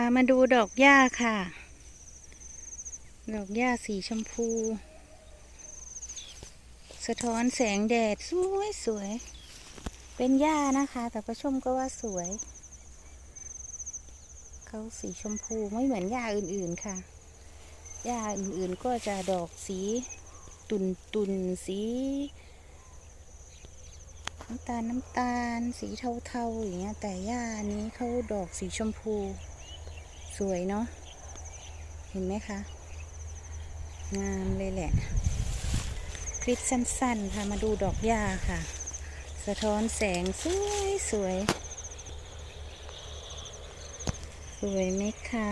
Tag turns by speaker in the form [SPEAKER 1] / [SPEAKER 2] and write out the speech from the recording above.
[SPEAKER 1] ามาดูดอกหญ้าค่ะ ดอกหญ้าสีชมพู สะท้อนแสงแดด สวยสวย เป็นหญ้านะคะ แต่ประชมก็ว่าสวย เขาสีชมพูไม่เหมือนหญ้าอื่นๆค่ะ หญ้าอื่นๆก็จะดอกสีตุนตุนสีน้ำตาลน้ำตาล สีเทาๆอย่างเงี้ยแต่หญ้านี้เขาดอกสีชมพู สวยเนาะ เห็นไหมคะ งามเลยแหละ คลิปสั้นๆ ค่ะ มาดูดอกหญ้าค่ะ สะท้อนแสงสวยสวย สวยไหมคะ